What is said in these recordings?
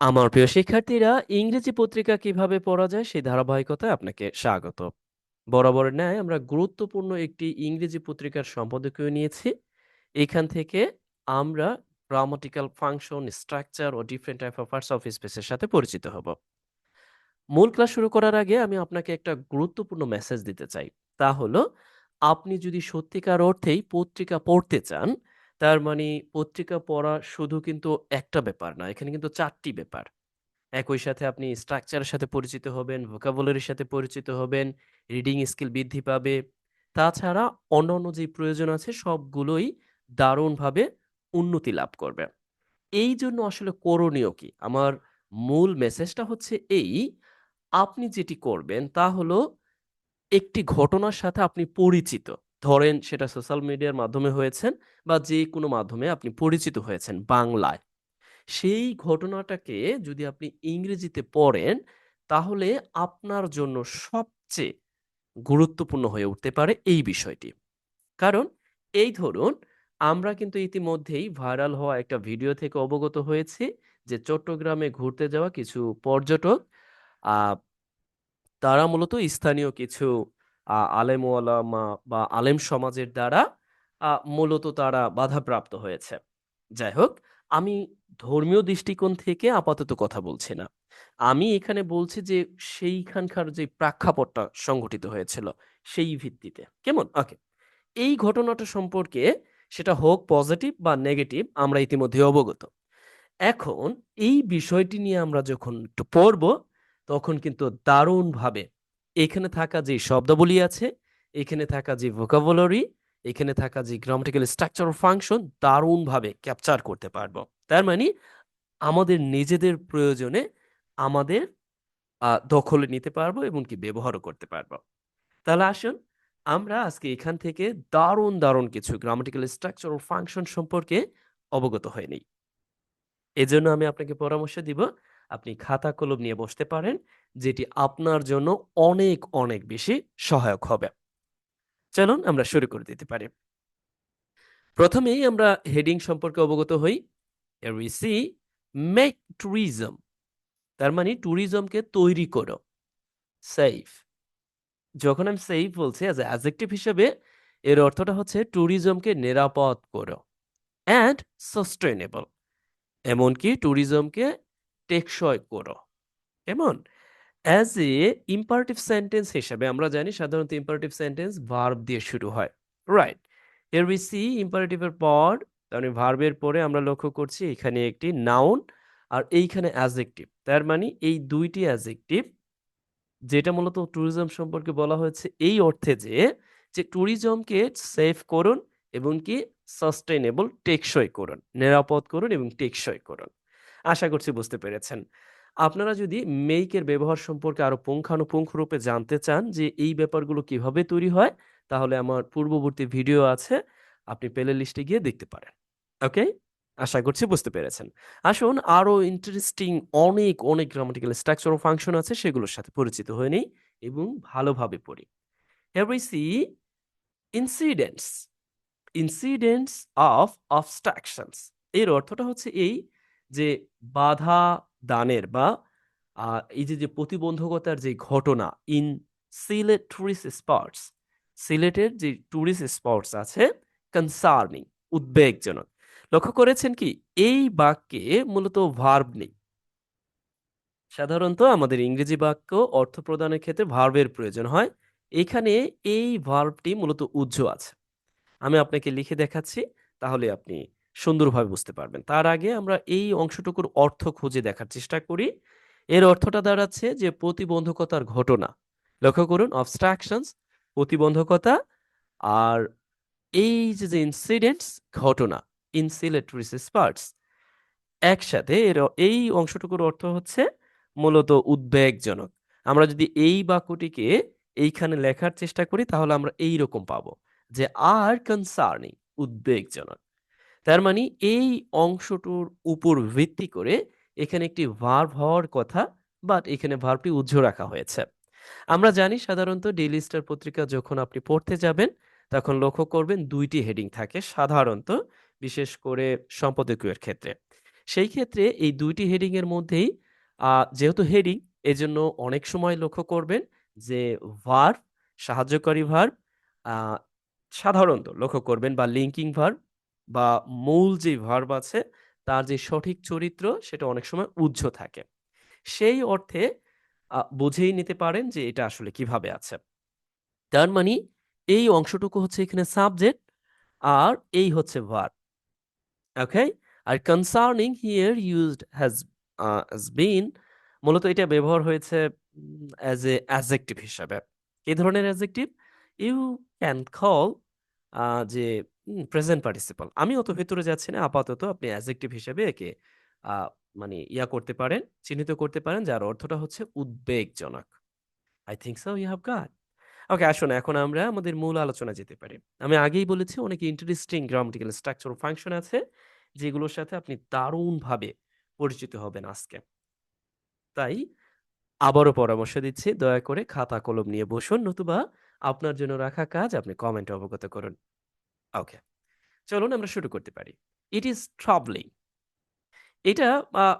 আমার প্রিয় শিক্ষার্থীরা, ইংরেজি পত্রিকা কীভাবে পড়া যায় সেই ধারাবাহিকতায় আপনাকে স্বাগত। বরাবরের ন্যায় আমরা গুরুত্বপূর্ণ একটি ইংরেজি পত্রিকার সম্পাদকীয় নিয়েছি। এখান থেকে আমরা grammatical function structure O different type of parts of স্পেসের সাথে পরিচিত হব। মূল ক্লাস শুরু করার আগে আমি আপনাকে একটা গুরুত্বপূর্ণ মেসেজ দিতে চাই। তা হলো, আপনি যদি সত্যিকার অর্থেই পত্রিকা পড়তে চান তার মানে পত্রিকা পড়া শুধু কিন্তু একটা ব্যাপার না, এখানে কিন্তু চারটি ব্যাপার। একই সাথে আপনি স্ট্রাকচারের সাথে পরিচিত হবেন ভোকাবুলারির সাথে পরিচিত হবেন রিডিং স্কিল বৃদ্ধি পাবে। তাছাড়া অন্যান্য যে প্রয়োজন আছে, সবগুলোই দারুণভাবে উন্নতি লাভ করবে। এই জন্য আসলে করণীয় কি? আমার মূল মেসেজটা হচ্ছে এই, আপনি যেটি করবেন তা হলো একটি ঘটনার সাথে আপনি পরিচিত। ধরেন সেটা সোশ্যাল মিডিয়ার মাধ্যমে হয়েছেন বা যে কোনো মাধ্যমে আপনি পরিচিত হয়েছেন বাংলায়। সেই ঘটনাটাকে যদি আপনি ইংরেজিতে পড়েন, তাহলে আপনার জন্য সবচেয়ে গুরুত্বপূর্ণ হয়ে উঠতে পারে এই বিষয়টি। কারণ এই ধরুন, আমরা কিন্তু ইতিমধ্যেই ভাইরাল হওয়া একটা ভিডিও থেকে অবগত হয়েছি যে চট্টগ্রামে ঘুরতে যাওয়া কিছু পর্যটক তারা মূলত স্থানীয় কিছু আলেম ওলামা বা আলেম সমাজের দ্বারা মূলত তারা বাধাপ্রাপ্ত হয়েছে। যাই হোক, আমি ধর্মীয় দৃষ্টিকোণ থেকে আপাতত কথা বলছি না। আমি এখানে বলছি যে, সেইখানকার যে প্রেক্ষাপটটা সংঘটিত হয়েছিল, সেই ভিত্তিতে। কেমন? ওকে। এই ঘটনাটা সম্পর্কে সেটা হোক পজিটিভ বা নেগেটিভ, আমরা ইতিমধ্যে অবগত। এখন এই বিষয়টি নিয়ে আমরা যখন একটু পড়ব, তখন কিন্তু দারুণভাবে এখানে থাকা যে শব্দাবলী আছে, এখানে থাকা যে ভোকাবুলারি এখানে থাকা যে গ্রামাটিক্যাল স্ট্রাকচার ফাংশন দারুণভাবে ক্যাপচার করতে পারব। তার মানে আমাদের নিজেদের প্রয়োজনে আমাদের দখলে নিতে পারব এবং কি ব্যবহারও করতে পারব। তাহলে আসুন, আমরা আজকে এখান থেকে দারুণ দারুণ কিছু গ্রামাটিক্যাল স্ট্রাকচার ও ফাংশন সম্পর্কে অবগত হয়ে নিই। এজন্য আমি আপনাকে পরামর্শ দিব, আপনি খাতা কলম নিয়ে বসতে পারেন যেটি আপনার জন্য অনেক অনেক বেশি সহায়ক হবে। চলুন আমরা শুরু করে দিতে পারি। প্রথমেই আমরা হেডিং সম্পর্কে অবগত হই। See মেক ট্যুরিজম তার মানে ট্যুরিজমকে তৈরি করো। সেফ যখন আমি সেফ বলছি অ্যাজ অ্যাজেক্টিভ হিসেবে, এর অর্থটা হচ্ছে ট্যুরিজমকে নিরাপদ করো অ্যান্ড সাস্টেনেবল এমনকি ট্যুরিজমকে টেকসই করো। এমন অ্যাজ এ ইম্পারেটিভ সেন্টেন্স হিসাবে আমরা জানি সাধারণত ইম্পারেটিভ সেন্টেন্স ভার্ব দিয়ে শুরু হয়। রাইট এর উই সি ইম্পারেটিভের পর মানে ভার্বের পরে আমরা লক্ষ্য করছি এখানে একটি নাউন আর এইখানে অ্যাজেক্টিভ তার মানে এই দুইটি অ্যাজেক্টিভ যেটা মূলত ট্যুরিজম সম্পর্কে বলা হয়েছে, এই অর্থে যে যে ট্যুরিজমকে সেফ করুন এবং কি সাস্টেনেবল টেকসই করুন, নিরাপদ করুন এবং টেকসই করুন। আশা করছি বুঝতে পেরেছেন। আপনারা যদি মেইকের ব্যবহার সম্পর্কে আরও পুঙ্খানুপুঙ্খ রূপে জানতে চান যে এই ব্যাপারগুলো কীভাবে তৈরি হয়, তাহলে আমার পূর্ববর্তী ভিডিও আছে, আপনি প্লে লিস্টে গিয়ে দেখতে পারেন। ওকে আশা করছি বুঝতে পেরেছেন। আসুন, আরও ইন্টারেস্টিং অনেক অনেক গ্রামাটিক্যাল স্ট্রাকচার ও ফাংশন আছে, সেগুলোর সাথে পরিচিত হয়ে নেই এবং ভালোভাবে পড়ি। We see incidents. Incidents of obstructions. এর অর্থটা হচ্ছে এই যে বাধা দানের বা এই যে যে প্রতিবন্ধকতার যে ঘটনা ইন সিলেট টুরিস্ট স্পটস সিলেটের যে টুরিস্ট স্পটস আছে কনসার্নিং উদ্বেগজনক। লক্ষ্য করেছেন কি, এই বাক্যে মূলত ভার্ব নেই। সাধারণত আমাদের ইংরেজি বাক্য অর্থ প্রদানের ক্ষেত্রে ভার্বের প্রয়োজন হয়। এখানে এই ভার্বটি মূলত উজ্জ্ব আছে। আমি আপনাকে লিখে দেখাচ্ছি, তাহলে আপনি সুন্দরভাবে বুঝতে পারবেন। তার আগে আমরা এই অংশটুকুর অর্থ খুঁজে দেখার চেষ্টা করি। এর অর্থটা দাঁড়াচ্ছে যে প্রতিবন্ধকতার ঘটনা। লক্ষ্য করুন অবস্ট্রাকশনস প্রতিবন্ধকতা আর এই যে যে ইনসিডেন্টস ঘটনা ইনসিলেটরি স্পার্টস একসাথে এর এই অংশটুকুর অর্থ হচ্ছে মূলত উদ্বেগজনক। আমরা যদি এই বাক্যটিকে এইখানে লেখার চেষ্টা করি, তাহলে আমরা এই রকম পাবো যে, আর কনসার্নিং উদ্বেগজনক। তার মানে এই অংশটুর উপর ভিত্তি করে এখানে একটি ভার্ব হওয়ার কথা বাট এখানে ভার্বটি উজ্জ্ব রাখা হয়েছে। আমরা জানি সাধারণত ডেইলি স্টার পত্রিকা যখন আপনি পড়তে যাবেন তখন লক্ষ্য করবেন দুইটি হেডিং থাকে সাধারণত বিশেষ করে সম্পাদকীয়ের ক্ষেত্রে। সেই ক্ষেত্রে এই ২ টি হেডিং এর মধ্যেই যেহেতু হেডিং এজন্য অনেক সময় লক্ষ্য করবেন যে ভার্ব, সাহায্যকারী ভার্ব সাধারণত লক্ষ্য করবেন বা লিঙ্কিং ভার্ব বা মূল যে ভার্ব আছে, তার যে সঠিক চরিত্র, সেটা অনেক সময় উহ্য থাকে। সেই অর্থে বুঝেই নিতে পারেন যে এটা আসলে কীভাবে আছে। তার মানি, এই অংশটুকু হচ্ছে এখানে সাবজেক্ট আর এই হচ্ছে verb. Okay? R concerning here used has has been মূলত এটা ব্যবহার হয়েছে অ্যাজ এ অ্যাডজেক্টিভ হিসাবে। কি ধরনের অ্যাডজেক্টিভ? ইউ ক্যান কল যে প্রেজেন্ট পার্টিসিপল। আমি অত ভেতরে যাচ্ছি না। আপাতত আপনি অ্যাডজেক্টিভ হিসেবে একে মানে ইয়া করতে পারেন, চিহ্নিত করতে পারেন যার অর্থটা হচ্ছে উদ্বেগজনক। I think so you have got. ওকে আসুন এখন আমরা আমাদের মূল আলোচনায় যেতে পারি। আমি আগেই বলেছি অনেক ইন্টারেস্টিং গ্রামাটিক্যাল স্ট্রাকচার ফাংশন আছে যেগুলোর সাথে আপনি দারুণভাবে পরিচিত হবেন আজকে। তাই আবারও পরামর্শ দিচ্ছি দয়া করে খাতা কলম নিয়ে বসুন নতুবা আপনার জন্য রাখা কাজ আপনি কমেন্টে অবগত করুন। ওকে চলুন আমরা শুরু করতে পারি। ইট ইজ ট্রাবলিং এটা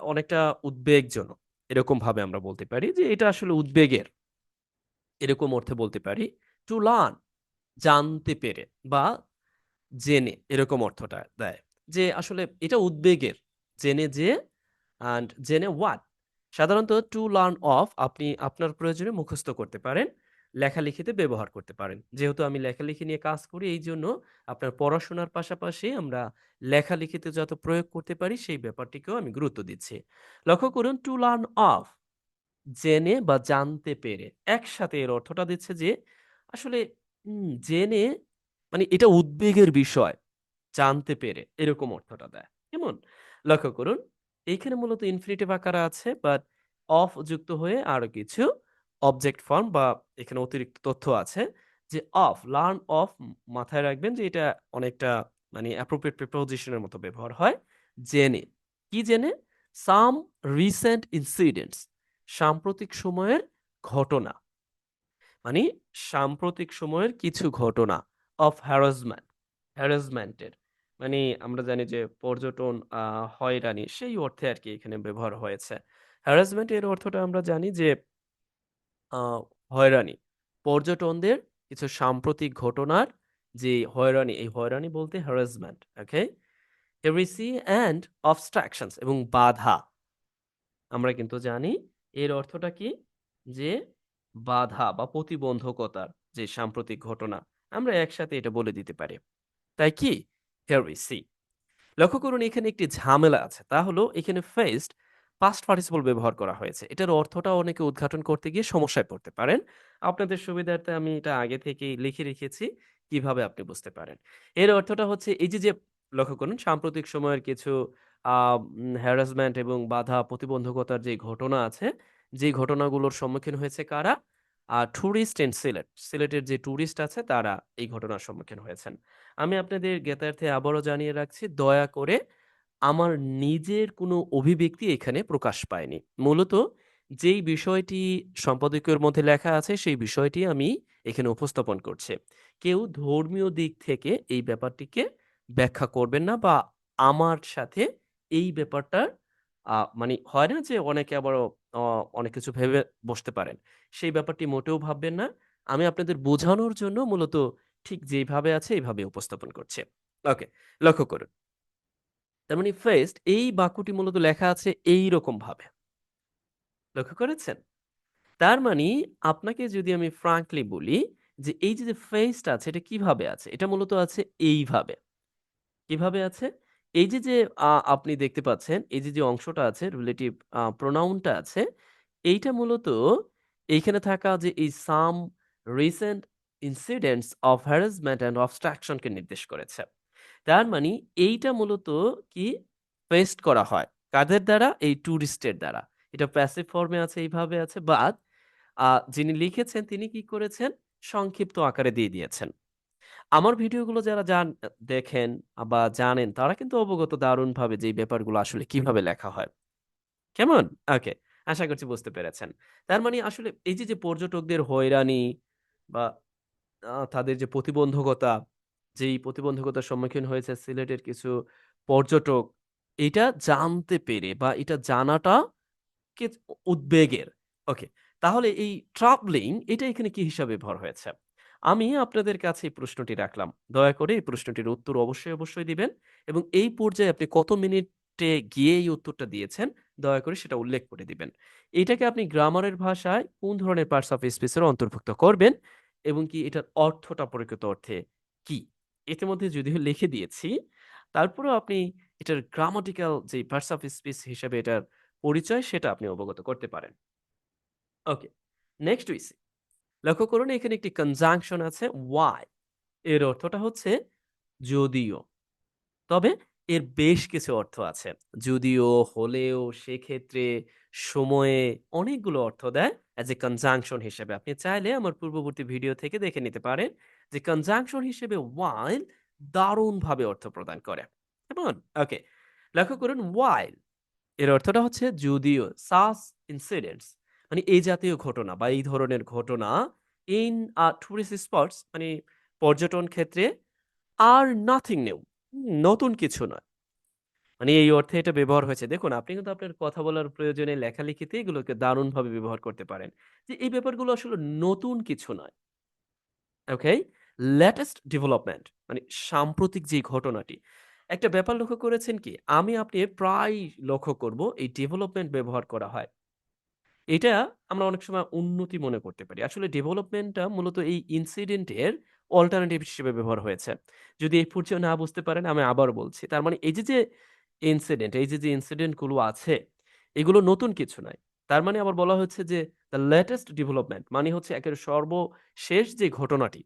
অনেকটা উদ্বেগজনক। এরকমভাবে আমরা বলতে পারি যে এটা আসলে উদ্বেগের। এরকম অর্থে বলতে পারি টু লার্ন জানতে পেরে বা জেনে, এরকম অর্থটা দেয়। যে আসলে এটা উদ্বেগের। জেনে যে অ্যান্ড জেনে ওয়াট সাধারণত টু লার্ন অফ আপনি আপনার প্রয়োজনে মুখস্থ করতে পারেন। লেখালেখিতে ব্যবহার করতে পারেন। যেহেতু আমি লেখালেখি নিয়ে কাজ করি, এইজন্য আপনার পড়াশোনার পাশাপাশি আমরা লেখালেখিতে যত প্রয়োগ করতে পারি, সেই ব্যাপারটিকেও আমি গুরুত্ব দিচ্ছি। লক্ষ্য করুন টু লার্ন অফ জেনে বা জানতে পেরে। একসাথে এর অর্থটা দিচ্ছে যে, আসলে জেনে মানে এটা উদ্বেগের বিষয়। জানতে পেরে, এরকম অর্থটা দেয়। কেমন? লক্ষ্য করুন, এইখানে মূলত ইনফিনিটিভ আকারে আছে বাট অফ যুক্ত হয়ে আরও কিছু অবজেক্ট ফর্ম বা এখানে অতিরিক্ত তথ্য আছে যে অফ, লার্ন অফ মাথায় রাখবেন যে এটা অনেকটা মানে অ্যাপ্রোপ্রিয়েট প্রিপোজিশন এর মতো ব্যবহার হয়। জেনে। কি জেনে? সাম রিসেন্ট ইনসিডেন্টস সাম্প্রতিক সময়ের ঘটনা। মানে সাম্প্রতিক সময়ের কিছু ঘটনা অফ হ্যারাসমেন্ট, হ্যারাসমেন্ট এর। মানে আমরা জানি যে পর্যটন হয়রানি সেই অর্থে আর কি এখানে ব্যবহার হয়েছে। হ্যারাসমেন্ট এর অর্থটা আমরা জানি যে হয়রানি। পর্যটনদের কিছু সাম্প্রতিক ঘটনার যে হয়রানি, এই হয়রানি বলতে harassment, okay? Heresy and obstructions এবং বাধা। আমরা কিন্তু জানি এর অর্থটা কি? যে বাধা বা প্রতিবন্ধকতার যে সাম্প্রতিক ঘটনা। আমরা একসাথে এটা বলে দিতে পারি। তাই কি? হেরেসি। লক্ষ্য করুন এখানে একটি ঝামেলা আছে। তা হলো এখানে ফেসড পাস্ট পার্টিসিপল ব্যবহার করা হয়েছে। এটার অর্থটা অনেকে উদ্ঘাটন করতে গিয়ে সমস্যায় পড়তে পারেন। আপনাদের সুবিধার্থে আমি এটা আগে থেকেই লিখে রেখেছি কীভাবে আপনি বুঝতে পারেন। এর অর্থটা হচ্ছে এই যে, যে লক্ষ্য করুন সাম্প্রতিক সময়ের কিছু হ্যারাসমেন্ট এবং বাধা প্রতিবন্ধকতার যে ঘটনা আছে, যে ঘটনাগুলোর সম্মুখীন হয়েছে কারা? A tourist in Sylhet. সিলেটের যে ট্যুরিস্ট আছে তারা এই ঘটনার সম্মুখীন হয়েছেন। আমি আপনাদের জ্ঞাতার্থে আবারও জানিয়ে রাখছি দয়া করে আমার নিজের কোনো অভিব্যক্তি এখানে প্রকাশ পায়নি। মূলত যেই বিষয়টি সম্পাদকীয়র মধ্যে লেখা আছে সেই বিষয়টি আমি এখানে উপস্থাপন করছি। কেউ ধর্মীয় দিক থেকে এই ব্যাপারটিকে ব্যাখ্যা করবেন না বা আমার সাথে এই ব্যাপারটার মানে হয় না যে অনেকে আবারও অ অনেক কিছু ভেবে বসতে পারেন। সেই ব্যাপারটি মোটেও ভাববেন না। আমি আপনাদের বোঝানোর জন্য মূলত ঠিক যেইভাবে আছে এইভাবে উপস্থাপন করছি। ওকে, লক্ষ্য করুন। তার মানে ফেসড এই বাক্যটি মূলত লেখা আছে এইরকমভাবে। লক্ষ্য করেছেন? তার মানে আপনাকে যদি আমি ফ্রাঙ্কলি বলি যে এই যে, ফেসড আছে এটা কীভাবে আছে? এটা মূলত আছে এইভাবে। কীভাবে আছে? এই যে, যে আপনি দেখতে পাচ্ছেন এই যে, যে অংশটা আছে রিলেটিভ প্রোনাউনটা আছে, এইটা মূলত এইখানে থাকা যে এই some recent incidents of harassment and obstruction কে নির্দেশ করেছে। তার মানে এইটা মূলত কি ফেসড করা হয়। কাদের দ্বারা? এই টুরিস্টের দ্বারা। এটা প্যাসিভ ফর্মে আছে এইভাবে আছে বাট যিনি লিখেছেন তিনি কি করেছেন? সংক্ষিপ্ত আকারে দিয়ে দিয়েছেন। আমার ভিডিওগুলো যারা জান দেখেন বা জানেন তারা কিন্তু অবগত দারুণভাবে যে ব্যাপারগুলো আসলে কীভাবে লেখা হয়। কেমন? ওকে। আশা করছি বুঝতে পেরেছেন। তার মানে আসলে এই যে, যে পর্যটকদের হয়রানি বা তাদের যে প্রতিবন্ধকতা, যেই প্রতিবন্ধকতার সম্মুখীন হয়েছে সিলেটের কিছু পর্যটক, এটা জানতে পেরে বা এটা জানাটা কে উদ্বেগের। ওকে। তাহলে এই ট্রাভেলিং এটা এখানে কি হিসাবে ব্যবহার হয়েছে? আমি আপনাদের কাছে এই প্রশ্নটি রাখলাম। দয়া করে এই প্রশ্নটির উত্তর অবশ্যই, অবশ্যই দিবেন এবং এই পর্যায়ে আপনি কত মিনিটে গিয়ে এই উত্তরটা দিয়েছেন, দয়া করে সেটা উল্লেখ করে দিবেন। এটাকে আপনি গ্রামারের ভাষায় কোন ধরনের পার্টস অফ স্পিচ এর অন্তর্ভুক্ত করবেন এবং কি এটার অর্থটা প্রকৃত অর্থে কি? ইতিমধ্যে যদিও লিখে দিয়েছি, তারপরেও আপনি এটার গ্রামাটিক্যাল যে পার্টস অফ স্পিচ হিসেবে এটার পরিচয় সেটা আপনি অবগত করতে পারেন। ওকে। Next we see. লক্ষ্য করুন এখানে একটি কনজাংশন আছে ওয়াই এর অর্থটা হচ্ছে যদিও। তবে এর বেশ কিছু অর্থ আছে। যদিও, হলেও, সেক্ষেত্রে, সময়ে অনেকগুলো অর্থ দেয় অ্যাজ এ কনজাংশন হিসেবে। আপনি চাইলে আমার পূর্ববর্তী ভিডিও থেকে দেখে নিতে পারেন যে কনজাংশন হিসেবে while দারুণভাবে অর্থ প্রদান করে। ওকে। লক্ষ্য করুন ওয়াইল এর অর্থটা হচ্ছে যদিও সাস ইনসিডেন্টস মানে এই জাতীয় ঘটনা বা এই ধরনের ঘটনা ইন tourist spots মানে পর্যটন ক্ষেত্রে আর নাথিং হুম, নতুন কিছু নয়। মানে এই অর্থে এটা ব্যবহার হয়েছে। দেখুন আপনি কিন্তু আপনার কথা বলার প্রয়োজনে লেখালেখিতে এগুলোকে দারুণভাবে ব্যবহার করতে পারেন। যে এই ব্যাপারগুলো আসলে নতুন কিছু নয়। ওকে? লেটেস্ট ডেভেলপমেন্ট মানে সাম্প্রতিক যে ঘটনাটি। একটা ব্যাপার লক্ষ্য করেছেন কি? আমি আপনি প্রায়ই লক্ষ্য করব এই ডেভেলপমেন্ট ব্যবহার করা হয়। এটা আমরা অনেক সময় উন্নতি মনে করতে পারি। আসলে ডেভেলপমেন্টটা মূলত এই ইনসিডেন্টের অল্টারনেটিভ হিসেবে ব্যবহার হয়েছে। যদি এই পর্যায়ে না বুঝতে পারেন আমি আবার বলছি। তার মানে এই যে, যে ইনসিডেন্ট, এই যে, যে ইনসিডেন্টগুলো আছে, এগুলো নতুন কিছু নয়। তার মানে আবার বলা হচ্ছে যে, দ্য লেটেস্ট ডেভেলপমেন্ট মানে হচ্ছে একেবারে সর্বশেষ যে ঘটনাটি,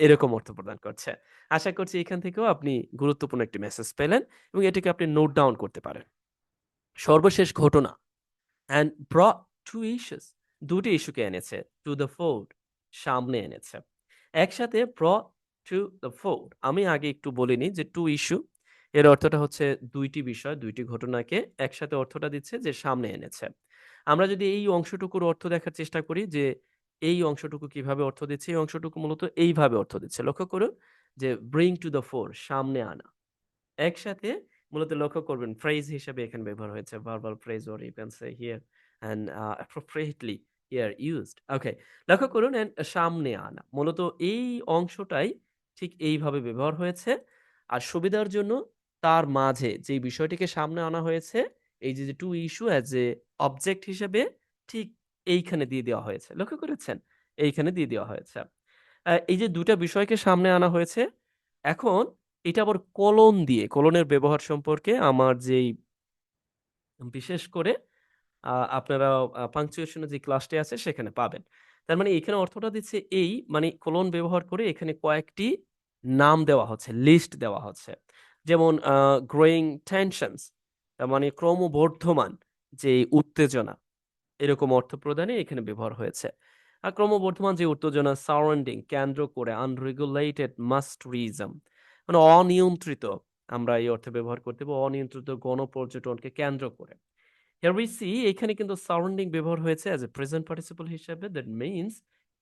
এরকম অর্থ প্রদান করছে। আশা করছি এখান থেকেও আপনি গুরুত্বপূর্ণ একটি মেসেজ পেলেন এবং এটিকে আপনি নোট ডাউন করতে পারেন। সর্বশেষ ঘটনা অ্যান্ড brought two issues ২ টি ইস্যুকে এনেছে টু the ফোর্ড সামনে এনেছে। একসাথে brought টু the ফোর্ড আমি আগে একটু বলিনি যে টু ইস্যু এর অর্থটা হচ্ছে দুইটি বিষয়, দুইটি ঘটনাকে একসাথে অর্থটা দিচ্ছে যে সামনে এনেছে। আমরা যদি এই অংশটুকুর অর্থ দেখার চেষ্টা করি যে এই অংশটুকু কীভাবে অর্থ দিচ্ছে, এই অংশটুকু মূলত এইভাবে অর্থ দিচ্ছে। লক্ষ্য করুন যে ব্রিং টু the ফোর সামনে আনা। একসাথে মূলত লক্ষ্য করবেন ফ্রেজ হিসেবে এখানে ব্যবহার হয়েছে। Verbal phrase you can say here and uh, appropriately here used. Okay. লক্ষ্য করুন অ্যান্ড সামনে আনা। মূলত এই অংশটাই ঠিক এইভাবে ব্যবহার হয়েছে। আর সুবিধার জন্য তার মাঝে যে বিষয়টিকে সামনে আনা হয়েছে, এই যে, যে to issue as a object হিসেবে ঠিক এইখানে দিয়ে দেওয়া হয়েছে। লক্ষ্য করেছেন? এইখানে দিয়ে দেওয়া হয়েছে। এই যে দুটা বিষয়কে সামনে আনা হয়েছে, এখন এটা আবার কোলন দিয়ে, কলনের ব্যবহার সম্পর্কে আমার যেই বিশেষ করে আপনারা আ পাংচুয়েশন এর যে ক্লাসটি আছে সেখানে পাবেন। তার মানে এখানে অর্থটা দিচ্ছে এই মানে কলন ব্যবহার করে এখানে কয়েকটি নাম দেওয়া হচ্ছে, লিস্ট দেওয়া হচ্ছে। যেমন গ্রোয়িং টেনশনস মানে ক্রমবর্ধমান যে উত্তেজনা, এরকম অর্থ প্রদানে এখানে ব্যবহার হয়েছে। আর ক্রমবর্ধমান যে উত্তেজনা সারাউন্ডিং কেন্দ্র করে আনরেগুলেটেড মাস্টরিজম মানে অনিয়ন্ত্রিত, আমরা এই অর্থে ব্যবহার করতে পারব, অনিয়ন্ত্রিত গণপর্যটনকে কেন্দ্র করে। See, এখানে কিন্তু সারাউন্ডিং ব্যবহার হয়েছে অ্যাজ এ প্রেজেন্ট participle হিসেবে, that means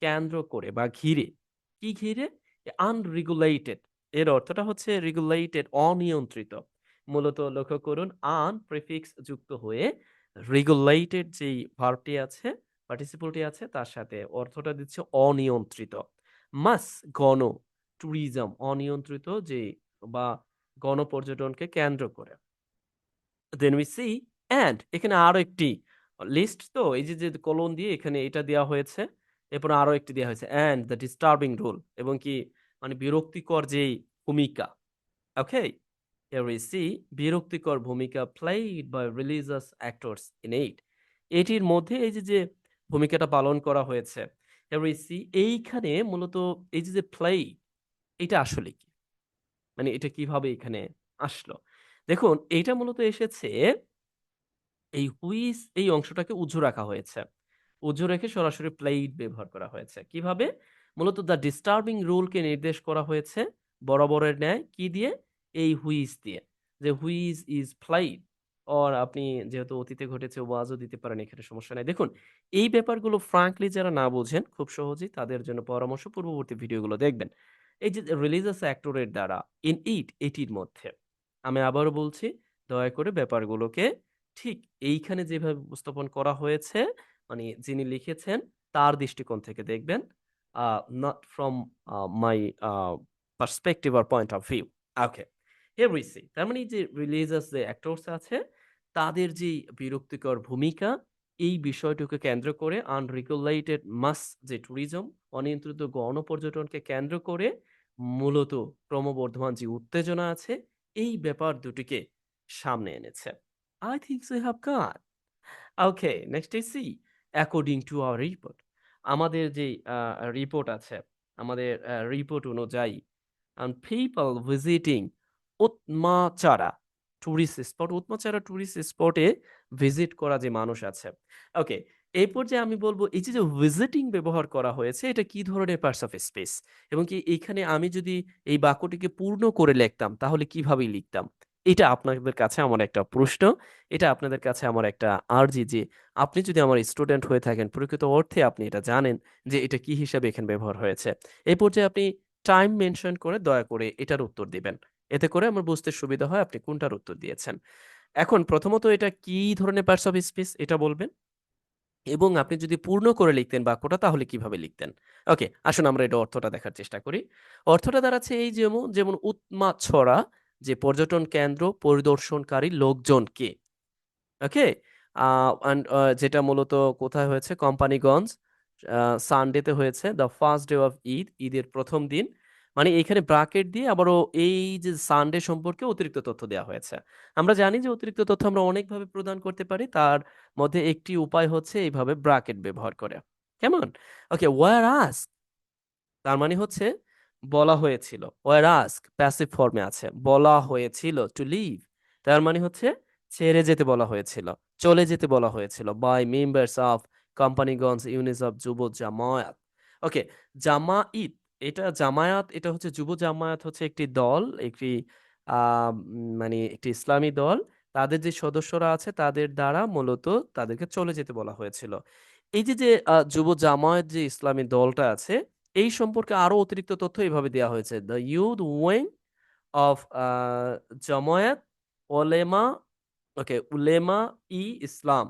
কেন্দ্র করে বা ঘিরে। কি ঘিরে? আনরেগুলেটেড এর অর্থটা হচ্ছে রেগুলেটেড অনিয়ন্ত্রিত। মূলত লক্ষ্য করুন আন প্রিফিক্স যুক্ত হয়ে রেগুলেটেড যেই ভার্বটি আছে, পার্টিসিপলটি আছে তার সাথে অর্থটা দিচ্ছে অনিয়ন্ত্রিত। মাস গণ, ট্যুরিজম অনিয়ন্ত্রিত যে বা গণপর্যটনকে কেন্দ্র করে। দেন we সি অ্যান্ড এখানে আরও একটি লিস্ট তো এই যে, যে কলন দিয়ে এখানে এটা দেওয়া হয়েছে। এরপর আরও একটি দেওয়া হয়েছে অ্যান্ড the ডিস্টার্বিং রোল এবং কি মানে বিরক্তিকর যেই ভূমিকা। ওকে? We see বিরক্তিকর ভূমিকা played by religious actors in it. এটির মধ্যে এই যে, যে ভূমিকাটা পালন করা হয়েছে। We এইখানে মূলত এই যে, যে play এটা আসলে কি? মানে এটা কীভাবে এখানে আসলো? দেখুন এইটা মূলত এসেছে এই হুইচ এই অংশটাকে উজু রাখা হয়েছে। উজু রেখে সরাসরি প্লেইড ব্যবহার করা হয়েছে। কীভাবে? মূলত দ্য ডিস্টার্বিং রুলকে নির্দেশ করা হয়েছে বরাবরের ন্যায় কি দিয়ে? এই হুইজ দিয়ে। যে হুইজ ইজ প্লেইড, অর আপনি যেহেতু অতীতে ঘটেছে, ওয়াজও দিতে পারেন, এখানে সমস্যা নাই। দেখুন, এই ব্যাপারগুলো ফ্রাঙ্কলি যারা না বোঝেন, খুব সহজেই তাদের জন্য পরামর্শ, পূর্ববর্তী ভিডিওগুলো দেখবেন। এই যে রিলিজিয়াস অ্যাক্টরের দ্বারা ইন ইট এটির মধ্যে। আমি আবারও বলছি, দয়া করে ব্যাপারগুলোকে ঠিক এইখানে যেভাবে উপস্থাপন করা হয়েছে মানে যিনি লিখেছেন, তার দৃষ্টিকোণ থেকে দেখবেন। Not from my uh my uh perspective or point of view. Okay. We তার মানে যে রিলিজিয়াস যে অ্যাক্টরস আছে তাদের যে বিরক্তিকর ভূমিকা এই বিষয়টুকু কেন্দ্র করে আনরেগুলেটেড মাস যে ট্যুরিজম অনিয়ন্ত্রিত গণপর্যটনকে কেন্দ্র করে মূলত ক্রমবর্ধমান যে উত্তেজনা আছে এই ব্যাপার দুটিকে সামনে এনেছে। I think so have have okay next is C. According to our report. আমাদের যে রিপোর্ট আছে, আমাদের রিপোর্ট অনুযায়ী and people visiting Utmachara tourist spot Utmachara tourist স্পটে ভিজিট করা যে মানুষ আছে। ওকে, এই পর্যায়ে আমি বলব এই যে, ভিজিটিং ব্যবহার করা হয়েছে এটা কি ধরনের পার্টস অফ স্পেস? এবং কি এইখানে আমি যদি এই বাক্যটিকে পূর্ণ করে লিখতাম তাহলে কীভাবে লিখতাম? এটা আপনাদের কাছে আমার একটা প্রশ্ন। এটা আপনাদের কাছে আমার একটা আর্জি যে আপনি যদি আমার স্টুডেন্ট হয়ে থাকেন প্রকৃত অর্থে আপনি এটা জানেন যে এটা কি হিসাবে এখানে ব্যবহার হয়েছে। এই পর্যায়ে আপনি টাইম মেনশন করে দয়া করে এটার উত্তর দিবেন। এতে করে আমার বুঝতে সুবিধা হয় আপনি কোনটার উত্তর দিয়েছেন। এখন প্রথমত এটা কি ধরনের পার্টস অফ স্পেস এটা বলবেন। এবং আপনি যদি পূর্ণ করে লিখতেন বাক্যটা তাহলে কীভাবে লিখতেন? ওকে, আসুন আমরা এটা অর্থটা দেখার চেষ্টা করি। অর্থটা দাঁড়াচ্ছে এই যেমন, যেমন উৎমাছড়া যে পর্যটন কেন্দ্র পরিদর্শনকারী লোকজনকে। ওকে? অ্যান্ড যেটা মূলত কোথায় হয়েছে? কোম্পানিগঞ্জ সানডেতে হয়েছে। The first day of Eid, ঈদের ১ম দিন। মানে এখানে ব্রাকেট দিয়ে আবারও এই যে সানডে সম্পর্কে অতিরিক্ত তথ্য দেয়া হয়েছে। আমরা জানি যে অতিরিক্ত তথ্য আমরা অনেকভাবে প্রদান করতে পারি। তার মধ্যে একটি উপায় হচ্ছে এইভাবে ব্রাকেট ব্যবহার করে। কেমন? ওকে, ওয়ার আস্ক তার মানে হচ্ছে বলা হয়েছিল। ওয়ার আস্ক প্যাসিভ ফর্মে আছে। বলা হয়েছিল টু লিভ তার মানে হচ্ছে ছেড়ে যেতে বলা হয়েছিল। চলে যেতে বলা হয়েছিল by members of Companiganj units of Jubo Jamaat. Okay, জামাইত এটা জামায়াত এটা হচ্ছে যুব জামায়াত হচ্ছে একটি দল, একটি মানে একটি ইসলামী দল। তাদের যে সদস্যরা আছে তাদের দ্বারা মূলত তাদেরকে চলে যেতে বলা হয়েছিল। এই যে, যে যুব জামায়াত যে ইসলামী দলটা আছে এই সম্পর্কে আরও অতিরিক্ত তথ্য এভাবে দেওয়া হয়েছে। The youth wing of Jamaat Ulema okay, Ulema e Islam.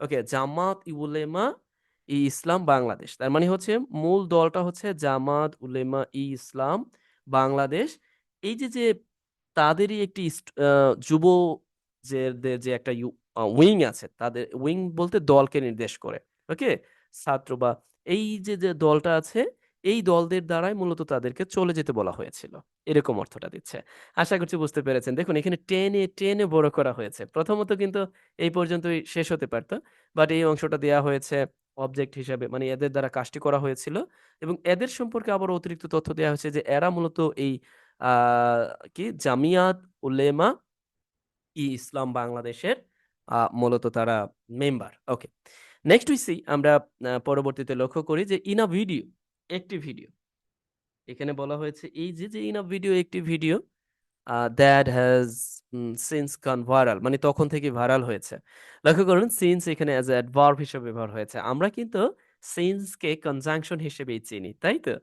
Okay, Jamaat e Ulema e Islam Bangladesh. তার মানে হচ্ছে মূল দলটা হচ্ছে জামাত উলেমা ই ইসলাম বাংলাদেশ। এই যে, যে তাদেরই একটি যুব যে একটা উইং আছে তাদের উইং বলতে দলকে নির্দেশ করে। ওকে? ছাত্র বা এই যে, যে দলটা আছে এই দলদের দ্বারাই মূলত তাদেরকে চলে যেতে বলা হয়েছিল। এরকম অর্থটা দিচ্ছে। আশা করছি বুঝতে পেরেছেন। দেখুন এখানে টেনে, টেনে বড় করা হয়েছে। প্রথমত কিন্তু এই পর্যন্তই শেষ হতে পারত। বাট এই অংশটা দেয়া হয়েছে অবজেক্ট হিসাবে মানে এদের দ্বারা কাজটি করা হয়েছিল এবং এদের সম্পর্কে আবার অতিরিক্ত তথ্য দেওয়া হয়েছে যে এরা মূলত এই কি জামিয়াত উলেমা ই ইসলাম বাংলাদেশের মূলত তারা member. Okay. Next we see আমরা পরবর্তীতে লক্ষ্য করি যে ইন আ ভিডিও একটি ভিডিও। এখানে বলা হয়েছে এই যে, যে ইন আ ভিডিও একটি video that has since gone viral মানে তখন থেকে ভাইরাল হয়েছে। লক্ষ্য করুন সিন্স এখানে অ্যাজ অ্যাডভার্ব হিসেবে ব্যবহার হয়েছে। আমরা কিন্তু সিন্সকে কনজাংশন হিসেবেই চিনি, তাই তো?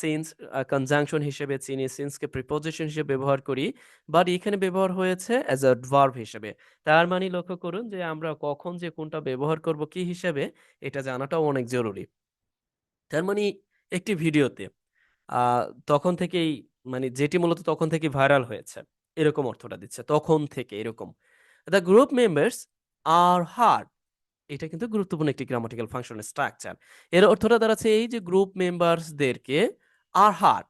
সিন্স কনজাংশন হিসেবে চিনি, সিন্সকে প্রিপোজিশন হিসেবে ব্যবহার করি। বাট এখানে ব্যবহার হয়েছে অ্যাজ অ্যাডভার্ব হিসেবে। তার মানে লক্ষ্য করুন যে আমরা কখন যে কোনটা ব্যবহার করব কি হিসেবে এটা জানাটাও অনেক জরুরি। তার মানে একটি ভিডিওতে তখন থেকেই মানে যেটি মূলত তখন থেকেই ভাইরাল হয়েছে। এরকম অর্থটা দিচ্ছে। তখন থেকে এরকম। The group members are heard এটা কিন্তু গুরুত্বপূর্ণ একটি গ্রামাটিক্যাল ফাংশনের স্ট্রাকচার। এর অর্থটা দাঁড়াচ্ছে এই যে গ্রুপ মেম্বার্সদেরকে আর হার্ড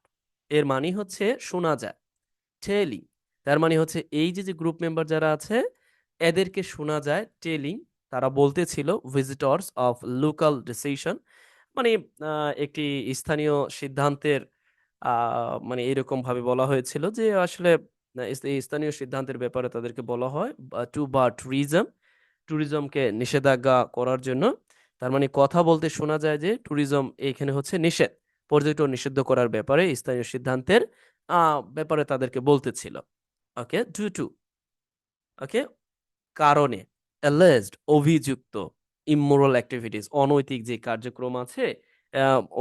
এর মানে হচ্ছে শোনা যায়। টেলিং তার মানে হচ্ছে এই যে, যে গ্রুপ মেম্বার যারা আছে এদেরকে শোনা যায় টেলিং তারা বলতেছিল ভিজিটরস অফ লোকাল ডিসিশন মানে একটি স্থানীয় সিদ্ধান্তের মানে এরকমভাবে বলা হয়েছিল যে আসলে স্থানীয় সিদ্ধান্তের ব্যাপারে তাদেরকে বলা হয় টু বা ট্যুরিজম, ট্যুরিজমকে নিষেধাজ্ঞা করার জন্য। তার মানে কথা বলতে শোনা যায় যে ট্যুরিজম এখানে হচ্ছে নিষেধ। পর্যটন নিষিদ্ধ করার ব্যাপারে স্থানীয় সিদ্ধান্তের ব্যাপারে তাদেরকে বলতেছিল। ওকে, ডু টু ওকে, কারণে অ্যালেজড অভিযুক্ত ইমোরাল অ্যাক্টিভিটিস অনৈতিক যে কার্যক্রম আছে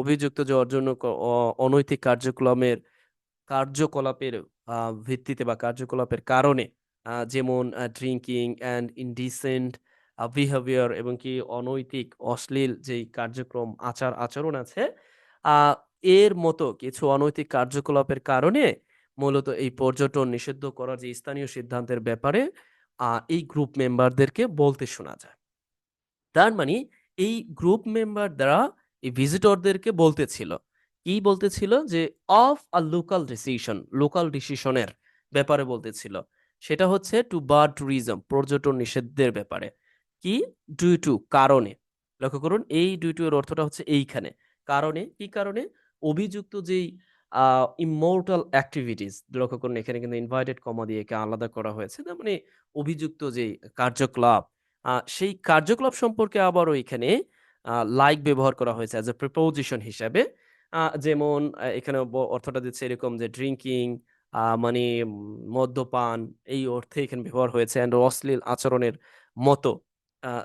অভিযুক্ত যে অর্জন অনৈতিক কার্যক্রমের কার্যকলাপের ভিত্তিতে বা কার্যকলাপের কারণে যেমন uh drinking and indecent behaviour এবং কি অনৈতিক, অশ্লীল যেই কার্যক্রম, আচার-আচরণ আছে, এর মতো কিছু অনৈতিক কার্যকলাপের কারণে মূলত এই পর্যটন নিষিদ্ধ করার যে স্থানীয় সিদ্ধান্তের ব্যাপারে এই গ্রুপ মেম্বারদেরকে বলতে শোনা যায়। তার মানে এই গ্রুপ মেম্বার দ্বারা এই ভিজিটরদেরকে বলতেছিল। কি বলতেছিল? যে of a local decision, local ডিসিশনের ব্যাপারে বলতেছিল। সেটা হচ্ছে টু বার ট্যুরিজম, পর্যটন নিষিদ্ধের ব্যাপারে। কি? ডিউ টু কারণে। লক্ষ্য করুন এই ডিউ টু এর অর্থটা হচ্ছে এইখানে। কারণে, কি কারণে? অভিযুক্ত যেই ইমোর্টাল অ্যাক্টিভিটিস লক্ষ্য করুন এখানে কিন্তু ইনভাইটেড কমা দিয়ে একে আলাদা করা হয়েছে। তার মানে অভিযুক্ত যেই কার্যকলাপ সেই কার্যকলাপ সম্পর্কে আবারও এখানে লাইক ব্যবহার করা হয়েছে অ্যাজ এ প্রিপোজিশন হিসাবে। যেমন এখানে অর্থটা দিচ্ছে এরকম যে ড্রিংকিং আ মানে মদ্যপান এই অর্থে এখানে ব্যবহার হয়েছে অ্যান্ড অশ্লীল আচরণের মতো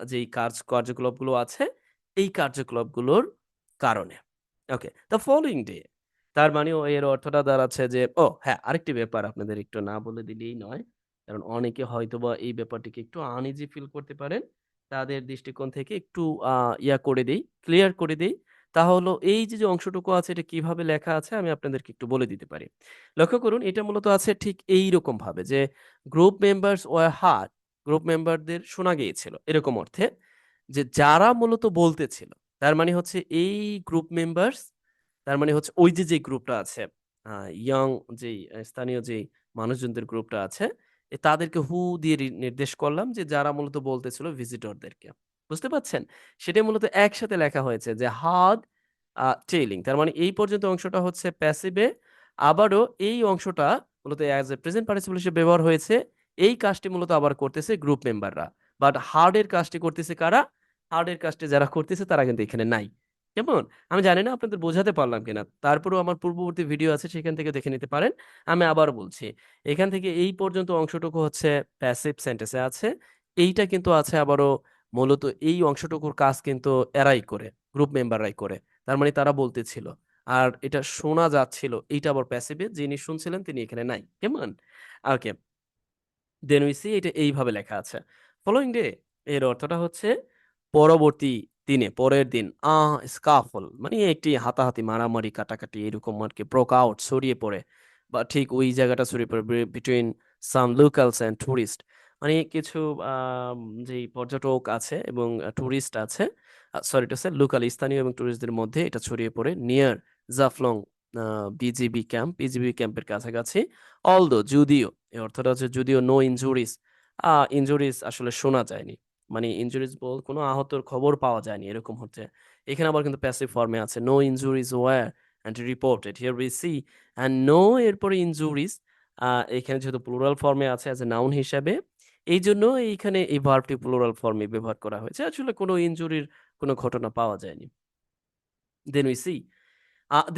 যেই কাজ কার্যকলাপগুলো আছে, এই কার্যকলাপগুলোর কারণে। ওকে। দ্য ফলোইং ডে তার মানেও এর অর্থটা দাঁড়াচ্ছে যে ও হ্যাঁ, আরেকটি ব্যাপার আপনাদের একটু না বলে দিলেই নয়। কারণ অনেকে হয়তোবা এই ব্যাপারটিকে একটু আনইজি ফিল করতে পারেন। তাদের দৃষ্টিকোণ থেকে একটু ইয়া করে দেই, ক্লিয়ার করে দেই। তা হলো এই যে, যে অংশটুকু আছে এটা কীভাবে লেখা আছে আমি আপনাদেরকে একটু বলে দিতে পারি। লক্ষ্য করুন এটা মূলত আছে ঠিক এইরকমভাবে যে group members were heard group মেম্বারদের শোনা গিয়েছিল এরকম অর্থে যে যারা মূলত বলতেছিল। তার মানে হচ্ছে এই গ্রুপ মেম্বারস তার মানে হচ্ছে ওই যে, যে গ্রুপটা আছে ইয়ং যেই স্থানীয় যেই মানুষজনদের গ্রুপটা আছে, তাদেরকে হু দিয়ে নির্দেশ করলাম যে যারা মূলত বলতেছিল ভিজিটরদেরকে। বুঝতে পারছেন? সেটাই মূলত একসাথে লেখা হয়েছে যে হার্ড টেইলিং তার মানে এই পর্যন্ত অংশটা হচ্ছে প্যাসিভে আবারও এই অংশটা মূলত অ্যাজ এ প্রেজেন্ট পার্টিসিপল হিসেবে ব্যবহার হয়েছে। এই কাজটি মূলত আবার করতেছে গ্রুপ মেম্বাররা। বাট হার্ডের কাজটি করতেছে কারা? হার্ডের কাজটি যারা করতেছে তারা কিন্তু এখানে নাই। কেমন? আমি জানি না আপনাদের বোঝাতে পারলাম কিনা। তারপরেও আমার পূর্ববর্তী ভিডিও আছে, সেখান থেকে দেখে নিতে পারেন। আমি আবার বলছি। এখান থেকে এই পর্যন্ত অংশটুকু হচ্ছে প্যাসিভ সেন্টেন্স এ আছে। এইটা কিন্তু আছে আবারও মূলত এই অংশটুকুর কাজ কিন্তু এরাই করে। গ্রুপ মেম্বাররাই করে। তার মানে তারা বলতেছিল। আর এটা শোনা যাচ্ছিল। এইটা আবার প্যাসিভ যিনি শুনছিলেন তিনি এখানে নাই। কেমন? ওকে। দেন উই সি এটা এইভাবে লেখা আছে। ফলোইং ডে এর অর্থটা হচ্ছে পরবর্তী দিনে, পরের দিন আহ স্কাফল মানে একটি হাতাহাতি, মারামারি, কাটাকাটি এরকম আরকি ব্রোক আউট ছড়িয়ে পড়ে বা ঠিক ওই জায়গাটা ছড়িয়ে পড়ে between some locals and tourist মানে কিছু আম যেই পর্যটক আছে এবং আ টুরিস্ট আছে, সরি টু সে লোকাল স্থানীয় এবং টুরিস্টদের মধ্যে এটা ছড়িয়ে পড়ে near Jaflong BGB camp, BGB camp কাছাকাছি। অলদো যদিও এর অর্থটা হচ্ছে যদিও নো ইনজুরিস আ ইনজুরিস আসলে শোনা যায়নি। মানে ইনজুরিস বল কোনো আহতর খবর পাওয়া যায়নি এরকম হচ্ছে। এখানে আবার কিন্তু প্যাসিভ ফর্মে আছে। No injuries were and reported here we see and no এরপরে ইনজুরিস এখানে যেহেতু প্লুরাল ফর্মে আছে অ্যাজ এ নাউন হিসাবে, এইজন্য এইখানে এই ভার্বটি প্লুরাল ফর্মে ব্যবহার করা হয়েছে। আসলে কোনো ইনজুরির কোনো ঘটনা পাওয়া যায়নি। Then we see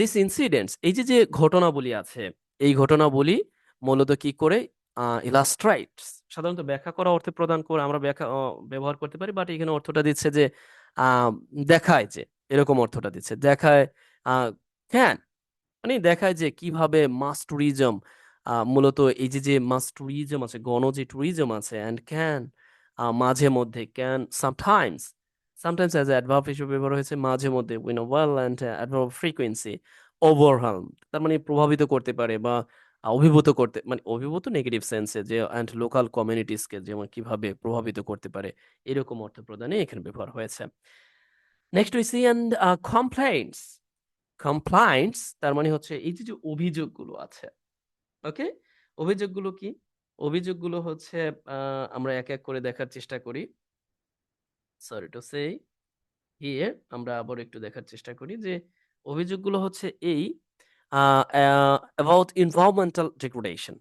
this incidents এই যে, যে ঘটনাবলী আছে, এই ঘটনাবলী মূলত কি করে illustrates সাধারণত ব্যাখ্যা করা অর্থে প্রদান করে আমরা ব্যাখ্যা ব্যবহার করতে পারি। বাট এখানে অর্থটা দিচ্ছে যে দেখায় যে, এরকম অর্থটা দিচ্ছে। দেখায় ক্যান মানে দেখায় যে কীভাবে মাস ট্যুরিজম মূলত এই যে, যে মাস ট্যুরিজম আছে, গণ যে ট্যুরিজম আছে অ্যান্ড ক্যান মাঝে মধ্যে can sometimes, sometimes as a adverb হিসেবে ব্যবহার হয়েছে মাঝে মধ্যে win uh well and adverb frequency overwhelm তার মানে প্রভাবিত করতে পারে বা অভিভূত করতে মানে অভিভূত নেগেটিভ সেন্স যে অ্যান্ড লোকাল কমিউনিটিসকে যেমন কীভাবে প্রভাবিত করতে পারে এরকম অর্থ প্রদানে এখানে ব্যবহার হয়েছে। Next we see and uh complaints, complaints তার মানে হচ্ছে এই যে, যে অভিযোগগুলো আছে, ওকে? অভিযোগগুলো কি? অভিযোগগুলো হচ্ছে আমরা এক, এক করে দেখার চেষ্টা করি। সরি টু সে হিয়ার আমরা আবার একটু দেখার চেষ্টা করি যে অভিযোগগুলো হচ্ছে এই অ্যাবাউট এনভায়রনমেন্টাল ডিগ্রেডেশন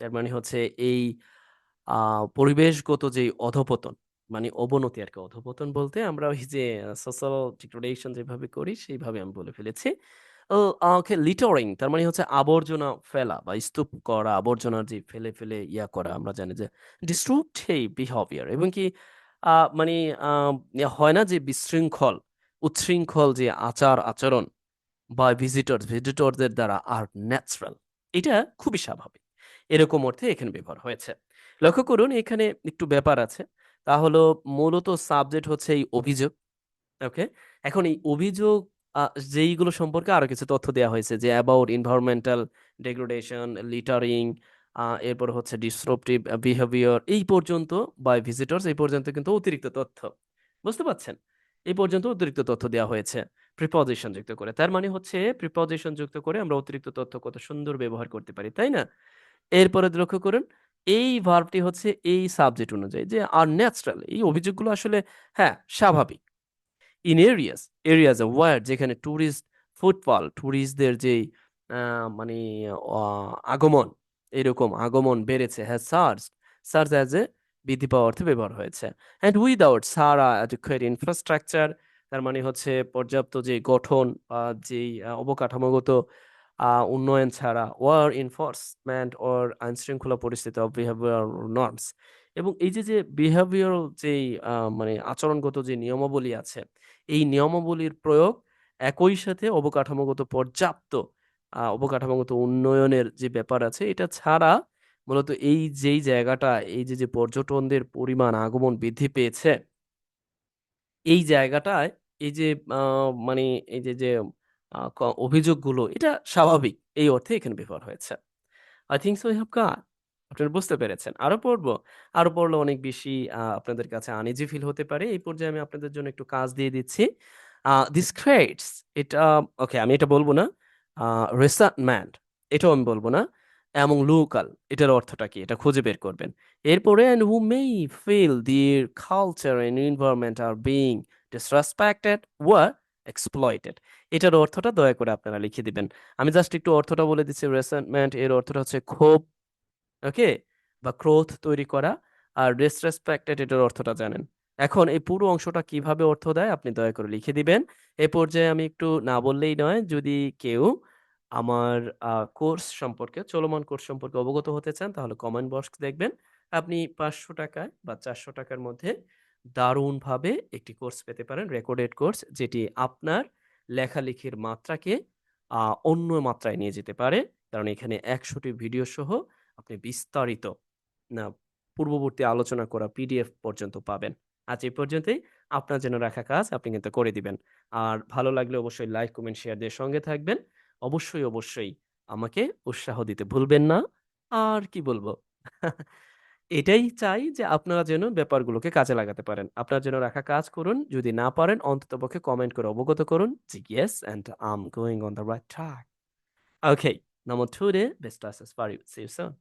তার মানে হচ্ছে এই পরিবেশগত যেই অধঃপতন মানে অবনতি আর কি অধঃপতন বলতে আমরা ওই যে সোশ্যাল ডিগ্রেডেশন যেভাবে করি সেইভাবে আমি বলে ফেলেছি। ওকে লিটারিং তার মানে হচ্ছে আবর্জনা ফেলা বা স্তূপ করা, আবর্জনা যে ফেলে, ফেলে ইয়া করা আমরা জানি যে ডিস্ট্রুকটিভ বিহেভিয়ার এবং কি মানে হয় না যে বিশৃঙ্খল, উচ্ছৃঙ্খল যে আচার-আচরণ বা ভিজিটরস, ভিজিটরদের দ্বারা আর ন্যাচারাল। এটা খুবই স্বাভাবিক। এরকম অর্থে এখানে ব্যবহার হয়েছে। লক্ষ্য করুন এখানে একটু ব্যাপার আছে। তা হলো মূলত সাবজেক্ট হচ্ছে এই অভিযোগ। ওকে? এখন এই অভিযোগ যেইগুলো সম্পর্কে আরও কিছু তথ্য দেয়া হয়েছে যে অ্যাবাউট environmental degradation, লিটারিং, এরপর হচ্ছে আ behavior এই পর্যন্ত by visitors এই পর্যন্ত কিন্তু অতিরিক্ত তথ্য। বুঝতে পারছেন? এই পর্যন্ত অতিরিক্ত তথ্য দেয়া হয়েছে প্রিপজিশন যুক্ত করে। তার মানে হচ্ছে প্রিপজিশন যুক্ত করে আমরা অতিরিক্ত তথ্য কত সুন্দর ব্যবহার করতে পারি, তাই না? এরপরে লক্ষ্য করুন এই ভার্বটি হচ্ছে এই সাবজেক্ট অনুযায়ী যে আর ন্যাচারাল এই অভিযোগগুলো আসলে হ্যাঁ, স্বাভাবিক। In areas, areas a word যেখানে ট্যুরিস্ট ফুটফল, ট্যুরিস্টদের যেই মানে আগমন, এরকম আগমন বেড়েছে has surged, surge as a বৃদ্ধি পাওয়া অর্থে ব্যবহার হয়েছে। And without thorough adequate infrastructure তার মানে হচ্ছে পর্যাপ্ত যে গঠন আ যেই অবকাঠামোগত উন্নয়ন ছাড়া or enforcement or আইনশৃঙ্খলা পরিস্থিতি of বিহেভিয়ার norms এবং এই যে, যে বিহেভিয়ার যেই মানে আচরণগত যে নিয়মাবলী আছে, এই নিয়মাবলীর প্রয়োগ একই সাথে অবকাঠামোগত পর্যাপ্ত অবকাঠামোগত উন্নয়নের যে ব্যাপার আছে এটা ছাড়া মূলত এই যেই জায়গাটা এই যে, যে পর্যটনদের পরিমাণ আগমন বৃদ্ধি পেয়েছে এই জায়গাটায় এই যে মানে এই যে, যে অভিযোগগুলো এটা স্বাভাবিক এই অর্থে এখানে ব্যবহার হয়েছে। I think so have got আপনারা বুঝতে পেরেছেন। আরও পড়ব? আরও পড়লে অনেক বেশি আপনাদের কাছে আনইজি ফিল হতে পারে। এই পর্যায়ে আমি আপনাদের জন্য একটু কাজ দিয়ে দিচ্ছি। this creates এটা ওকে আমি এটা বলব না। আ এটাও আমি বলব না। এবং লোকাল এটার অর্থটা কি? এটা খুঁজে বের করবেন। এরপরে and who may feel their culture and environment are being disrespected or exploited এটার অর্থটা দয়া করে আপনারা লিখে দিবেন। আমি জাস্ট একটু অর্থটা বলে দিচ্ছি resentment এর অর্থটা হচ্ছে ক্ষোভ, ওকে? বা ক্রোধ তৈরি করা। আর disrespected এটার অর্থটা জানেন। এখন এই পুরো অংশটা কীভাবে অর্থ দেয় আপনি দয়া করে লিখে দিবেন। এ পর্যায়ে আমি একটু না বললেই নয়, যদি কেউ আমার কোর্স সম্পর্কে, চলমান কোর্স সম্পর্কে অবগত হতে চান, তাহলে কমেন্ট বক্স দেখবেন। আপনি ৳৫০০ বা চারশো টাকার মধ্যে দারুণভাবে একটি কোর্স পেতে পারেন রেকর্ডেড কোর্স যেটি আপনার লেখালেখির মাত্রাকে অন্য মাত্রায় নিয়ে যেতে পারে। কারণ এখানে ১০০ টি ভিডিও সহ আপনি বিস্তারিত না পূর্ববর্তী আলোচনা করা পিডিএফ পর্যন্ত পাবেন। আজ এই পর্যন্তই। আপনার জন্য রাখা কাজ আপনি কিন্তু করে দিবেন। আর ভালো লাগলে অবশ্যই লাইক, কমেন্ট, শেয়ার দিয়ে সঙ্গে থাকবেন। অবশ্যই, অবশ্যই আমাকে উৎসাহ দিতে ভুলবেন না। আর কি বলব? এটাই চাই যে আপনারা যেন ব্যাপারগুলোকে কাজে লাগাতে পারেন। আপনার জন্য রাখা কাজ করুন। যদি না পারেন অন্ততপক্ষে কমেন্ট করে অবগত করুন যে yes and I'm going on the right track. Okay, number 2 de best wishes for you. See you soon.